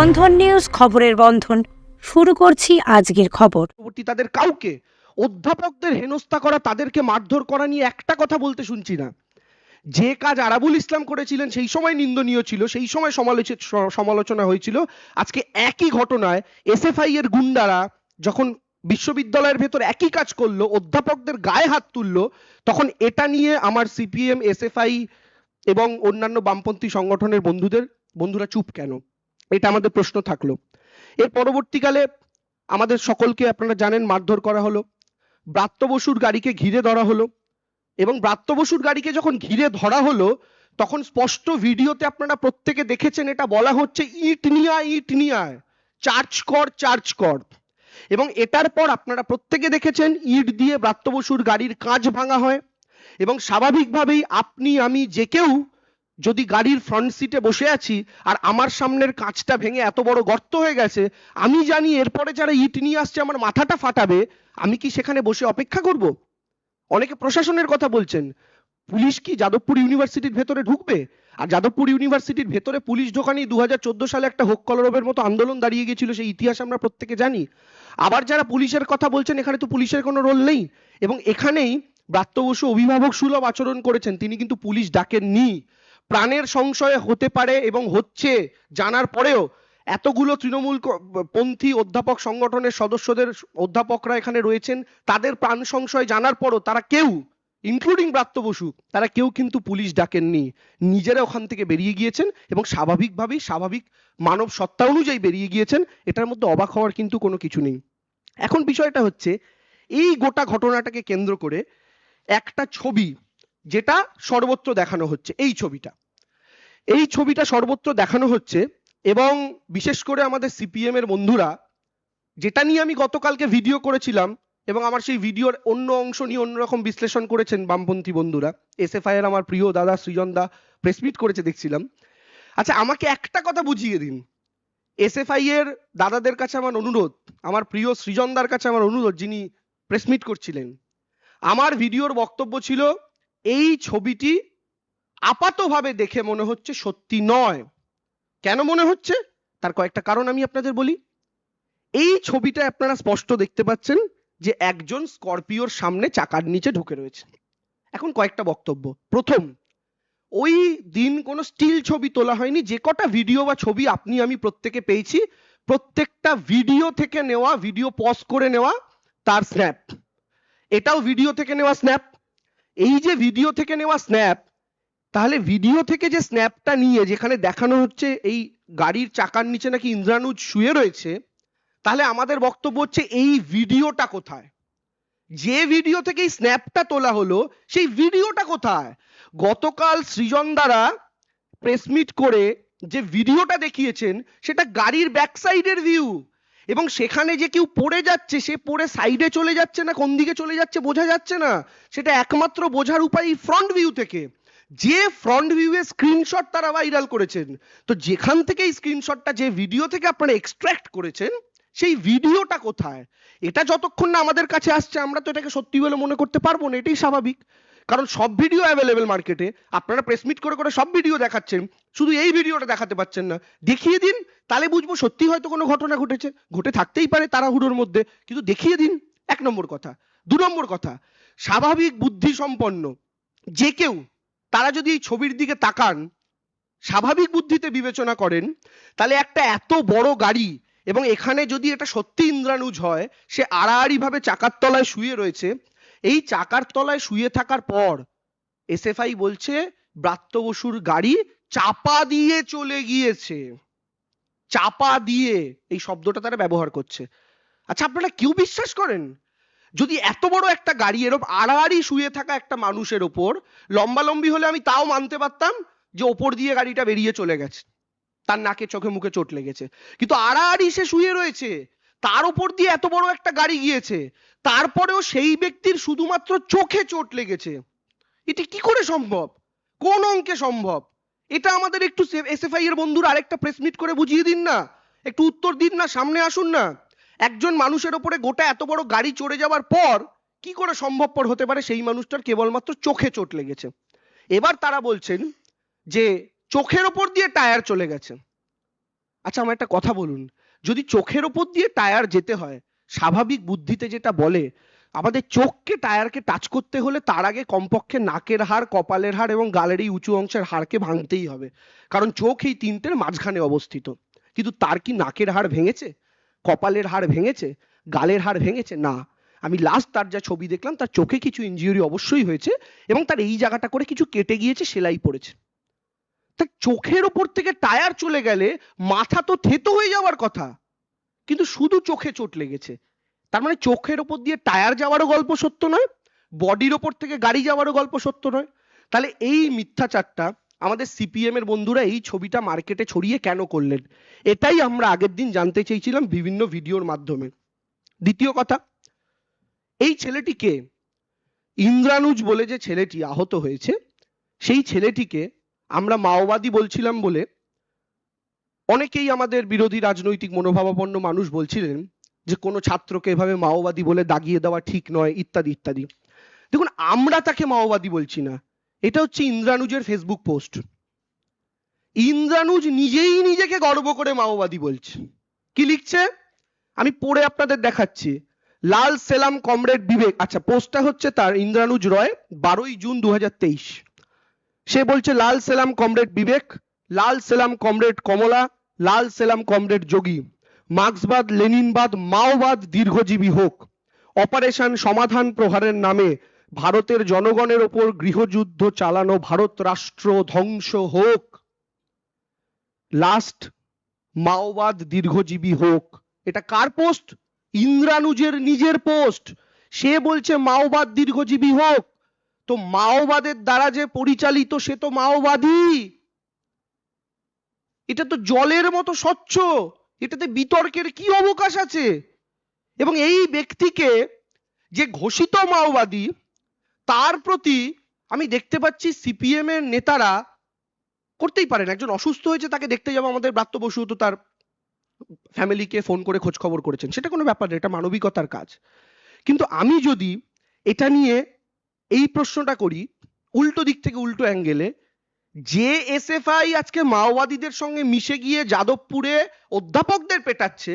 বন্ধন news খবরের বন্ধন। শুরু করছি আজকের খবর। তাদের কাউকে, অধ্যাপকদের হেনস্থা করা, তাদেরকে মারধর করা নিয়ে একটা কথা বলতে শুনছি না। যে কাজ আরাবুল ইসলাম করেছিলেন, সেই সময় নিন্দনীয় ছিল, সেই সময় সমালোচিত সমালোচনা হয়েছিল। আজকে একই ঘটনায় এসএফআই এর গুন্ডারা যখন বিশ্ববিদ্যালয়ের ভেতর একই কাজ করল, অধ্যাপকদের গায়ে হাত তুললো, তখন এটা নিয়ে আমার সিপিএম, এসএফআই এবং অন্যান্য বামপন্থী সংগঠনের বন্ধুদের, বন্ধুরা চুপ কেন? এটা আমাদের প্রশ্ন থাকল। এর পরবর্তীকালে আমাদের সকলকে আপনারা জানেন মারধর করা হলো, ব্রাত্য বসুর গাড়িকে ঘিরে ধরা হলো এবং ব্রাত্য বসুর গাড়িকে যখন ঘিরে ধরা হলো, তখন স্পষ্ট ভিডিওতে আপনারা প্রত্যেকে দেখেছেন এটা বলা হচ্ছে ইট নিয়ে ইট নিয়ে চার্জ কর চার্জ কর। এবং এটার পর আপনারা প্রত্যেকে দেখেছেন ইট দিয়ে ব্রাত্য বসুর গাড়ির কাঁচ ভাঙা হয় এবং স্বাভাবিকভাবেই আপনি, আমি যে কেউ যদি গাড়ির ফ্রন্ট সিটে বসে আছি আর আমার সামনের কাঁচটা ভেঙে এত বড় গর্ত হয়ে গেছে, আমি জানি এরপরে যারা ইট নিয়ে আসছে আমার মাথাটা ফাটাবে, আমি কি সেখানে বসে অপেক্ষা করব? অনেকে প্রশাসনের কথা বলছেন, পুলিশ কি যাদবপুর ইউনিভার্সিটির ভেতরে ঢুকবে? আর যাদবপুর ইউনিভার্সিটির ভেতরে পুলিশ ঢোকানি দু হাজার চোদ্দ সালে একটা হোক কলরবের মতো আন্দোলন দাঁড়িয়ে গিয়েছিল সেই ইতিহাস আমরা প্রত্যেকে জানি। আবার যারা পুলিশের কথা বলছেন, এখানে তো পুলিশের কোনো রোল নেই। এবং এখানেই ব্রাত্য বসু অভিভাবক সুলভ আচরণ করেছেন, তিনি কিন্তু পুলিশ ডাকেননি। প্রাণের সংশয় হতে পারে এবং হচ্ছে জানার পরেও এতগুলো তৃণমূল পন্থী অধ্যাপক সংগঠনের সদস্যদের অধ্যাপকরা এখানে রয়েছেন, তাদের প্রাণ সংশয় জানার পরও তারা কেউ ইনক্লুডিং ব্রাত্য বসু, তারা কেউ কিন্তু পুলিশ ডাকেননি। নিজেরা ওখান থেকে বেরিয়ে গিয়েছেন এবং স্বাভাবিকভাবেই স্বাভাবিক মানব সত্তা অনুযায়ী বেরিয়ে গিয়েছেন, এটার মধ্যে অবাক হওয়ার কিন্তু কোনো কিছু নেই। এখন বিষয়টা হচ্ছে, এই গোটা ঘটনাটাকে কেন্দ্র করে একটা ছবি যেটা সর্বত্র দেখানো হচ্ছে, এই ছবিটা। এই ছবিটা সর্বত্র দেখানো হচ্ছে এবং বিশেষ করে আমাদের সিপিএম এর বন্ধুরা, যেটা নিয়ে আমি গতকালকে ভিডিও করেছিলাম এবং আমার সেই ভিডিওর অন্য অংশ নিয়ে অন্যরকম বিশ্লেষণ করেছেন বামপন্থী বন্ধুরা এসএফআই এর আমার প্রিয় দাদা সৃজন দা প্রেস মিট করেছে দেখছিলাম। আচ্ছা আমাকে একটা কথা বুঝিয়ে দিন। এসএফআই এর দাদাদের কাছে আমার অনুরোধ, আমার প্রিয় সৃজনদার কাছে আমার অনুরোধ যিনি প্রেস মিট করছিলেন, আমার ভিডিওর বক্তব্য ছিল এই ছবিটি আপাতভাবে দেখে মনে হচ্ছে সত্যি নয়। কেন মনে হচ্ছে? তার কয়েকটা কারণ আমি আপনাদের বলি। এই ছবিটা আপনারা স্পষ্ট দেখতে পাচ্ছেন যে একজন স্করপিওর সামনে চাকার নিচে ঢুকে রয়েছে। এখন কয়েকটা বক্তব্য। প্রথম, ওই দিন কোনো স্টিল ছবি তোলা হয়নি। যে কটা ভিডিও বা ছবি আপনি, আমি প্রত্যেকে পেয়েছি, প্রত্যেকটা ভিডিও থেকে নেওয়া, ভিডিও পজ করে নেওয়া তার স্ন্যাপ এটাও ভিডিও থেকে নেওয়া স্ন্যাপ এই যে ভিডিও থেকে নেওয়া স্ন্যাপ তাহলে ভিডিও থেকে যে স্ন্যাপটা নিয়ে যেখানে দেখানো হচ্ছে এই গাড়ির চাকার নিচে নাকি ইন্দ্রানুজ শুয়ে রয়েছে, তাহলে আমাদের বক্তব্য হচ্ছে এই ভিডিওটা কোথায়? যে ভিডিও থেকে এই স্ন্যাপটা তোলা হলো, সেই ভিডিওটা কোথায়? গতকাল সৃজন দ্বারা প্রেস মিট করে যে ভিডিওটা দেখিয়েছেন, সেটা গাড়ির ব্যাক সাইডের ভিউ এবং সেখানে যে কেউ পড়ে যাচ্ছে, সে পড়ে সাইডে চলে যাচ্ছে না, কোন দিকে চলে যাচ্ছে বোঝা যাচ্ছে না। সেটা একমাত্র বোঝার উপায় ফ্রন্ট ভিউ থেকে। যে ফ্রন্ট ভিউয়ে স্ক্রিনশট তারা ভাইরাল করেছেন। তো যেখান থেকে এই স্ক্রিনশটটা যে ভিডিও থেকে আপনারা এক্সট্রাক্ট করেছেন, সেই ভিডিওটা কোথায়? এটা যতক্ষণ না আমাদের কাছে আসছে, আমরা তো এটাকে সত্যি বলে মনে করতে পারব না, এটাই স্বাভাবিক। কারণ সব ভিডিও অ্যাভেলেবেল মার্কেটে আপনারা প্রেস মিট করে করে সব ভিডিও দেখাচ্ছেন। শুধু এই ভিডিওটা দেখাতে পাচ্ছেন না। দেখিয়ে দিন, তাহলে বুঝব সত্যি হয়তো কোনো ঘটনা ঘটেছে। ঘটে থাকতেই পারে তাড়াহুড়োর মধ্যে, কিন্তু দেখিয়ে দিন, এক নম্বর কথা। দু নম্বর কথা, স্বাভাবিক বুদ্ধি সম্পন্ন যে কেউ, তারা যদি এই ছবির দিকে তাকান, স্বাভাবিক বুদ্ধিতে বিবেচনা করেন, তাহলে একটা এত বড় গাড়ি এবং এখানে যদি এটা সত্যি ইন্দ্রানুজ হয়, সে আড়াআড়ি ভাবে চাকার তলায় শুয়ে রয়েছে এই চাকার তলায় শুয়ে থাকার পর এসএফআই বলছে, ব্রাত্য বসুর গাড়ি চাপা দিয়ে চলে গিয়েছে। চাপা দিয়ে এই শব্দটা তারা ব্যবহার করছে। আচ্ছা আপনারা কেউ বিশ্বাস করেন? যদি এত বড় একটা গাড়ি এরকম আড়াআড়ি শুয়ে থাকা একটা মানুষের ওপর লম্বালম্বি হলে আমি তাও মানতে পারতাম যে ওপর দিয়ে গাড়িটা বেরিয়ে চলে গেছে। তার নাকে, চোখে, মুখে চোট লেগেছে। কিন্তু আড়াআড়ি সে শুয়ে রয়েছে। তার উপর দিয়ে এত বড় একটা গাড়ি গিয়েছে, তারপরেও সেই ব্যক্তির শুধুমাত্র চোখে চোট লেগেছে। এটা কি করে সম্ভব? কোন অঙ্কে সম্ভব? এটা আমাদের একটু এসএফআই এর বন্ধুরা আরেকটা প্রেস মিট করে বুঝিয়ে দিন না। একটু উত্তর দিন না, সামনে আসুন না। একজন মানুষের ওপরে গোটা এত বড় গাড়ি চড়ে যাওয়ার পর কি করে সম্ভবপর হতে পারে সেই মানুষটার কেবলমাত্র চোখে চোট লেগেছে? এবার তারা বলছেন যে, চোখের ওপর দিয়ে টায়ার চলে গেছে। আচ্ছা আমার একটা কথা বলুন। যদি চোখের ওপর দিয়ে টায়ার যেতে হয়, স্বাভাবিক বুদ্ধিতে যেটা বলে, আমাদের চোখকে টায়ারকে টাচ করতে হলে তার আগে কমপক্ষে নাকের হাড়, কপালের হাড় এবং গালের এই উঁচু অংশের হাড়কে ভাঙতেই হবে। কারণ চোখ এই তিনটের মাঝখানে অবস্থিত। কিন্তু তার কি নাকের হাড় ভেঙেছে? কপালের হাড় ভেঙেছে? গালের হাড় ভেঙেছে? না। আমি লাস্ট তার যা ছবি দেখলাম, তার চোখে কিছু ইনজিউরি অবশ্যই হয়েছে এবং তার এই জায়গাটা করে কিছু কেটে গিয়েছে, সেলাই পড়েছে। তা চোখের ওপর থেকে টায়ার চলে গেলে মাথা তো থেতো হয়ে যাওয়ার কথা। কিন্তু শুধু চোখে চোট লেগেছে। তার মানে চোখের ওপর দিয়ে টায়ার যাওয়ারও গল্প সত্য নয়, বডির ওপর থেকে গাড়ি যাওয়ারও গল্প সত্য নয়। তাহলে এই মিথ্যাচারটা আমাদের সিপিএম এর বন্ধুরা এই ছবিটা মার্কেটে ছড়িয়ে কেন করলেন? এটাই আমরা আগের দিন জানতে চেয়েছিলাম বিভিন্ন ভিডিওর মাধ্যমে। দ্বিতীয় কথা, এই ছেলেটিকে ইন্দ্রানুজ বলে যে ছেলেটি আহত হয়েছে, সেই ছেলেটিকে আমরা মাওবাদী বলছিলাম বলে অনেকেই আমাদের বিরোধী রাজনৈতিক মনোভাবাপন্ন মানুষ বলছিলেন যে কোনো ছাত্রকে এভাবে মাওবাদী বলে দাগিয়ে দেওয়া ঠিক নয়, ইত্যাদি ইত্যাদি। দেখুন, আমরা তাকে মাওবাদী বলছি না। এটা হচ্ছে ইন্দ্রানুজের ফেসবুক পোস্ট ইন্দ্রানুজ নিজেই নিজেকে গর্ব করে মাওবাদী বলছে। কি লিখছে? আমি পড়ে আপনাদের দেখাচ্ছি। লাল সেলাম কমরেড বিবেক। আচ্ছা পোস্টটা হচ্ছে তার ইন্দ্রানুজ রয়, বারোই জুন দু হাজার তেইশ। সে বলছে, লাল সেলাম কমরেড বিবেক, লাল সেলাম কমরেড কমলা, লাল সেলাম কমরেড যোগী। মার্ক্সবাদ, লেনিনবাদ, মাওবাদ দীর্ঘজীবী হোক। অপারেশন সমাধান প্রহারের নামে ভারতের জনগণের ওপর গৃহযুদ্ধ চালানো ভারত রাষ্ট্র ধ্বংস হোক। লাস্ট, মাওবাদ দীর্ঘজীবী হোক। এটা কার পোস্ট? ইন্দ্রানুজের নিজের পোস্ট। সে বলছে, মাওবাদ দীর্ঘজীবী হোক। তো মাওবাদের দ্বারা যে পরিচালিত সে তো মাওবাদী। এটা তো জলের মতো স্বচ্ছ, এটাতে বিতর্কের কি অবকাশ আছে? এবং এই ব্যক্তিকে যে ঘোষিত মাওবাদী, তার প্রতি আমি দেখতে পাচ্ছি সিপিএম এর নেতারা করতেই পারেন, একজন অসুস্থ হয়েছে তাকে দেখতে যাব, আমাদের ব্রাত্য বসু তো তার ফ্যামিলিকে ফোন করে খোঁজ খবর করেছেন, সেটা কোনো ব্যাপার না, এটা মানবিকতার কাজ। কিন্তু আমি যদি এটা নিয়ে এই প্রশ্নটা করি, উল্টো দিক থেকে উল্টো অ্যাঙ্গেলে যে এসএফআই আজকে মাওবাদীদের সঙ্গে মিশে গিয়ে যাদবপুরে অধ্যাপকদের পেটাচ্ছে।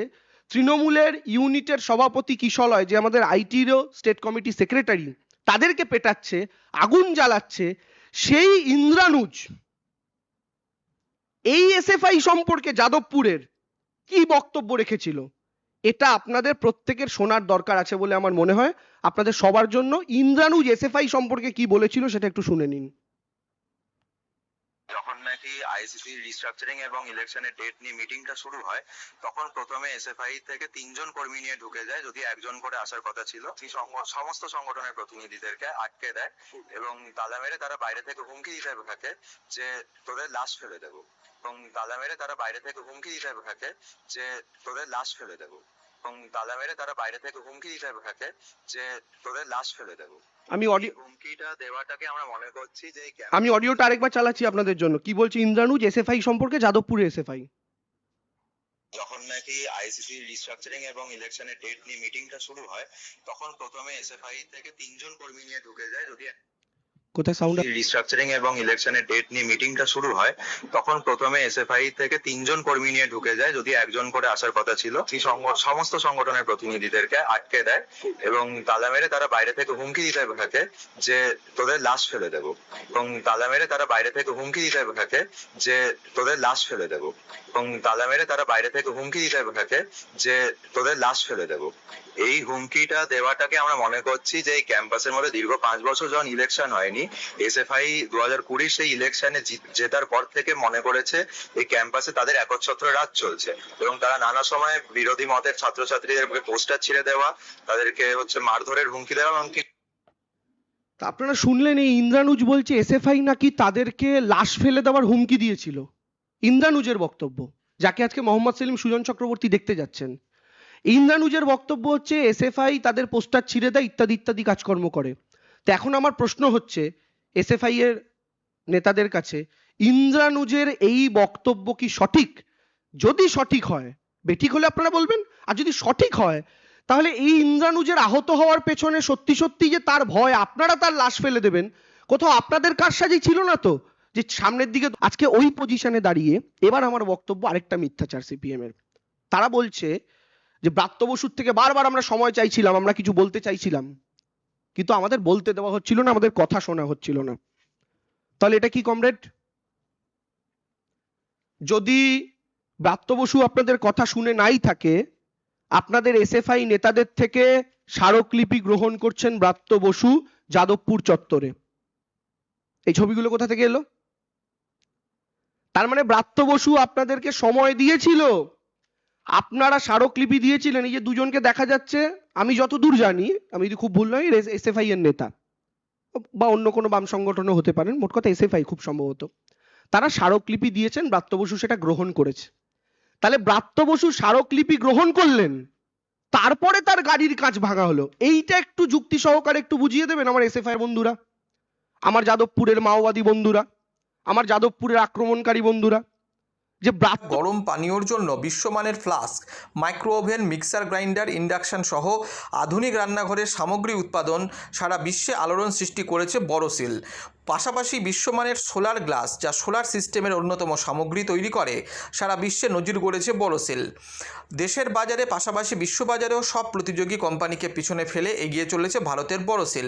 তৃণমূলের ইউনিটের সভাপতি কিশলয় যে আমাদের আইটিরও স্টেট কমিটি সেক্রেটারি, তাদেরকে পেটাচ্ছে, আগুন জ্বালাচ্ছে। সেই ইন্দ্রানুজ, এই এসএফআই সম্পর্কে যাদবপুরের কি বক্তব্য রেখেছিল? এটা আপনাদের প্রত্যেকের শোনার দরকার আছে বলে আমার মনে হয়। আপনাদের সবার জন্য ইন্দ্রানুজ এসএফআই সম্পর্কে কি বলেছিল সেটা একটু শুনে নিন। যখন নাকি আইসিসি রিস্ট্রাকচারিং এবং ইলেকশনের ডেট নিয়ে মিটিংটা শুরু হয়, তখন প্রথমে এসএফআই থেকে তিনজন কর্মী নিয়ে ঢুকে যায়, যদি একজন করে আসার কথা ছিল। সমস্ত সংগঠনের প্রতিনিধিদেরকে আটকে দেয় এবং তালা মেরে তারা বাইরে থেকে হুমকি দিতে থাকে যে তোদের লাশ ফেলে দেবো। এবং তালা মেরে তারা বাইরে থেকে হুমকি দিতে থাকে যে তোদের লাশ ফেলে দেবো। এবং তালা মেরে তারা বাইরে থেকে হুমকি দিতে থাকে যে তোদের লাশ ফেলে দেবো। আমি অডিও হুমকিটা দেওয়াটাকে আমরা মনে করছি যে আমি অডিওটা আরেকবার চালাচ্ছি আপনাদের জন্য। কি বলছে ইন্দ্রানুজ এসএফআই সম্পর্কে? যাদবপুরে এসএফআই যখন নাকি আইসিসি রিস্ট্রাকচারিং এবং ইলেকশনের ডেট নিয়ে মিটিংটা শুরু হয় তখন প্রথমে এসএফআই থেকে তিনজন কর্মী নিয়ে ঢুকে যায়। যদি কোথায় সাউন্ড রিস্ট্রাকচারিং এবং ইলেকশনের ডেট নিয়ে মিটিংটা শুরু হয়, তখন প্রথমে এসএফআই থেকে তিনজন কর্মী নিয়ে ঢুকে যায়, যদি একজন করে আসার কথা ছিল। সমস্ত সংগঠনের প্রতিনিধিদেরকে আটকে দেয় এবং তালা মেরে তারা বাইরে থেকে হুমকি দিতে থাকে যে তোদের লাশ ফেলে দেবো। এবং তালা মেরে তারা বাইরে থেকে হুমকি দিতে থাকে যে তোদের লাশ ফেলে দেবো। এবং তালা মেরে তারা বাইরে থেকে হুমকি দিতে থাকে যে তোদের লাশ ফেলে দেবো। এই হুমকিটা দেওয়াটাকে আমরা মনে করছি যে এই ক্যাম্পাসের মধ্যে দীর্ঘ পাঁচ বছর যখন ইলেকশন হয়নি এসএফআই দু হাজার কুড়ির সেই ইলেকশনে জেতার পর থেকে মনে করেছে এই ক্যাম্পাসে তাদের একচ্ছত্র রাজ চলছে। এবং তারা নানা সময় বিরোধী মতের ছাত্রছাত্রীদের পোস্টার ছিঁড়ে দেওয়া, তাদেরকে হচ্ছে মারধরের হুমকি দেওয়া এমনকি আপনারা শুনলেন এই ইন্দ্রানুজ বলছে এসএফআই নাকি তাদেরকে লাশ ফেলে দেওয়ার হুমকি দিয়েছিল। ইন্দ্রানুজের বক্তব্য, যাকে আজকে মোহাম্মদ সেলিম সুজন চক্রবর্তী দেখতে যাচ্ছেন। ইন্দ্রানুজের বক্তব্য হচ্ছে, এসএফআই তাদের পোস্টার ছিঁড়ে দেয়, ইত্যাদি ইত্যাদি কাজকর্ম করে। তো এখন আমার প্রশ্ন হচ্ছে এসএফআই এর নেতাদের কাছে ইন্দ্রানুজের এই বক্তব্য কি সঠিক? যদি সঠিক হয় বেঠিক হলে আপনারা বলবেন, আর যদি সঠিক হয়, তাহলে এই ইন্দ্রানুজের আহত হওয়ার পেছনে সত্যি সত্যি যে তার ভয়, আপনারা তার লাশ ফেলে দেবেন। কোথাও আপনাদের কারসাজি ছিল না তো? যে সামনের দিকে আজকে ওই পজিশনে দাঁড়িয়ে এবার আমার বক্তব্য আরেকটা মিথ্যাচার সিপিএম এর। তারা বলছে যে, ব্রাত্য বসুর থেকে বারবার আমরা সময় চাইছিলাম, আমরা কিছু বলতে চাইছিলাম। কিন্তু আমাদের বলতে দেওয়া হচ্ছিল না, আমাদের কথা শোনা হচ্ছিল না। তাহলে এটা কি, কমরেড? যদি ব্রাত্য বসু আপনাদের কথা শুনে নাই থাকে, আপনাদের এসএফআই নেতাদের থেকে স্মারকলিপি গ্রহণ করছেন ব্রাত্য বসু যাদবপুর চত্বরে। এই ছবিগুলো কোথা থেকে এলো? তার মানে ব্রাত্য বসু আপনাদেরকে সময় দিয়েছিল আপনারা স্মারকলিপি দিয়েছিলেন, এই যে দুজনকে দেখা যাচ্ছে, আমি যতদূর জানি, আমি যদি খুব ভুল নই এসএফআই এর নেতা। বা অন্য কোনো বাম সংগঠনও হতে পারেন, মোট কথা এসএফআই খুব সম্ভবত। তারা স্মারকলিপি দিয়েছেন, ব্রাত্য বসু সেটা গ্রহণ করেছে। তাহলে ব্রাত্য বসু স্মারকলিপি গ্রহণ করলেন, তারপরে তার গাড়ির কাজ ভাঙা হলো। এইটা একটু যুক্তি সহকারে একটু বুঝিয়ে দেবেন আমার এসএফআই বন্ধুরা। আমার যাদবপুরের মাওবাদী বন্ধুরা, আমার যাদবপুরের আক্রমণকারী বন্ধুরা। যে গরম পানীয়র জন্য বিশ্বমানের flask micro oven mixer grinder, induction সহ আধুনিক রান্নাঘরের সামগ্রী উৎপাদন সারা বিশ্বে আলোড়ন সৃষ্টি করেছে বড়সিল পাশাপাশি বিশ্বমানের সোলার গ্লাস, যা সোলার সিস্টেমের অন্যতম সামগ্রী তৈরি করে, সারা বিশ্বে নজির গড়েছে বড়সিল দেশের বাজারে পাশাপাশি বিশ্ববাজারেও সব প্রতিযোগী কোম্পানিকে পিছনে ফেলে এগিয়ে চলেছে ভারতের বড়সিল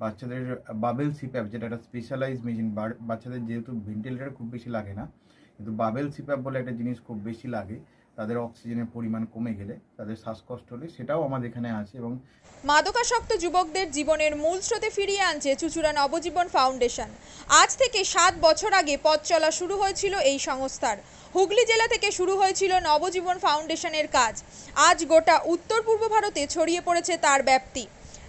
বাচ্চাদের বাবেল সিপ্যাপ যেটা একটা স্পেশালাইজ মেশিন বাচ্চাদের যেহেতু ভেন্টিলেটার খুব বেশি লাগে না, কিন্তু বাবেল সিপ্যাপ বলে একটা জিনিস খুব বেশি লাগে, তাদের অক্সিজেনের পরিমাণ কমে গেলে, তাদের শ্বাসকষ্ট হলে সেটাও আমাদের এখানে আছে এবং মাদকাসক্ত যুবকদের জীবনের মূল স্রোতে ফিরিয়ে আনছে চুচুড়া নবজীবন ফাউন্ডেশন। আজ থেকে সাত বছর আগে পথ চলা শুরু হয়েছিল এই সংস্থার। হুগলি জেলা থেকে শুরু হয়েছিল নবজীবন ফাউন্ডেশনের কাজ। আজ গোটা উত্তর পূর্ব ভারতে ছড়িয়ে পড়েছে তার ব্যাপ্তি।